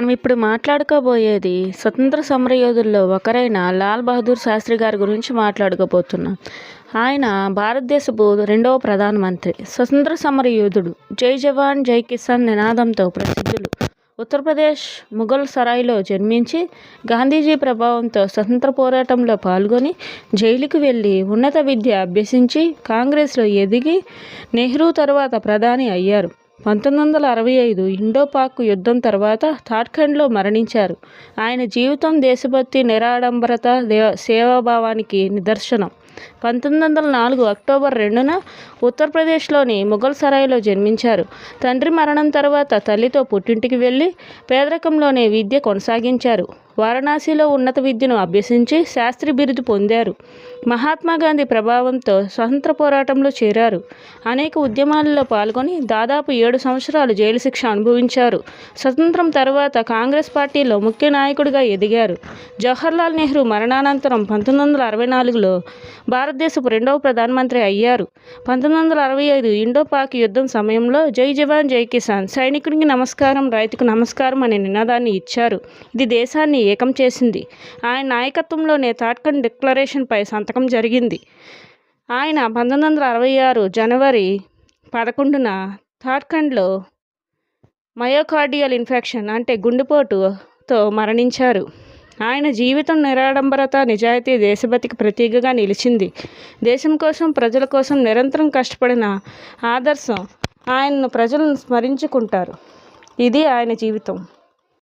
మనం ఇప్పుడు మాట్లాడుకోబోయేది స్వతంత్ర సమరయోధుల్లో ఒకరైన లాల్ బహదూర్ శాస్త్రి గారి గురించి మాట్లాడుకోబోతున్నాం. ఆయన భారతదేశపు రెండవ ప్రధానమంత్రి స్వతంత్ర సమరయోధుడు జై జవాన్ జై కిసాన్ నినాదంతో ప్రసిద్ధులు. ఉత్తరప్రదేశ్ ముఘల్ సరాయిలో జన్మించి గాంధీజీ ప్రభావంతో స్వతంత్ర పోరాటంలో పాల్గొని జైలుకు వెళ్ళి ఉన్నత విద్య అభ్యసించి కాంగ్రెస్లో ఎదిగి నెహ్రూ తరువాత ప్రధాని అయ్యారు. పంతొమ్మిది వందల అరవై ఐదు ఇండోపాక్ యుద్ధం తర్వాత తార్ఖండ్లో మరణించారు. ఆయన జీవితం దేశభక్తి నిరాడంబరత సేవాభావానికి నిదర్శనం. పంతొమ్మిది వందల నాలుగు అక్టోబర్ రెండున ఉత్తరప్రదేశ్లోని ముఘల్ సరాయిలో జన్మించారు. తండ్రి మరణం తర్వాత తల్లితో పుట్టింటికి వెళ్ళి పేదరికంలోనే విద్య కొనసాగించారు. వారణాసిలో ఉన్నత విద్యను అభ్యసించి శాస్త్రి బిరుదు పొందారు. మహాత్మా గాంధీ ప్రభావంతో స్వతంత్ర పోరాటంలో చేరారు. అనేక ఉద్యమాలలో పాల్గొని దాదాపు ఏడు సంవత్సరాలు జైలు శిక్ష అనుభవించారు. స్వతంత్రం తర్వాత కాంగ్రెస్ పార్టీలో ముఖ్య నాయకుడిగా ఎదిగారు. జవహర్లాల్ నెహ్రూ మరణానంతరం పంతొమ్మిది వందల అరవై నాలుగులో భారతదేశపు రెండవ ప్రధానమంత్రి అయ్యారు. పంతొమ్మిది వందల అరవై ఐదు ఇండో పాక్ యుద్ధం సమయంలో జై జవాన్ జై కిసాన్ సైనికుడికి నమస్కారం రైతుకు నమస్కారం అనే నినాదాన్ని ఇచ్చారు. ఇది దేశాన్ని ఏకం చేసింది. ఆయన నాయకత్వంలోనే తాట్కండ్ డిక్లరేషన్పై సంతకం జరిగింది. ఆయన పంతొమ్మిది వందల అరవై ఆరు జనవరి పదకొండున తాట్కండ్లో మయోకార్డియల్ ఇన్ఫెక్షన్ అంటే గుండెపోటుతో మరణించారు. ఆయన జీవితం నిరాడంబరత నిజాయితీ దేశభక్తికి ప్రతీకగా నిలిచింది. దేశం కోసం ప్రజల కోసం నిరంతరం కష్టపడిన ఆదర్శం ఆయన్ను ప్రజలను స్మరించుకుంటారు. ఇది ఆయన జీవితం.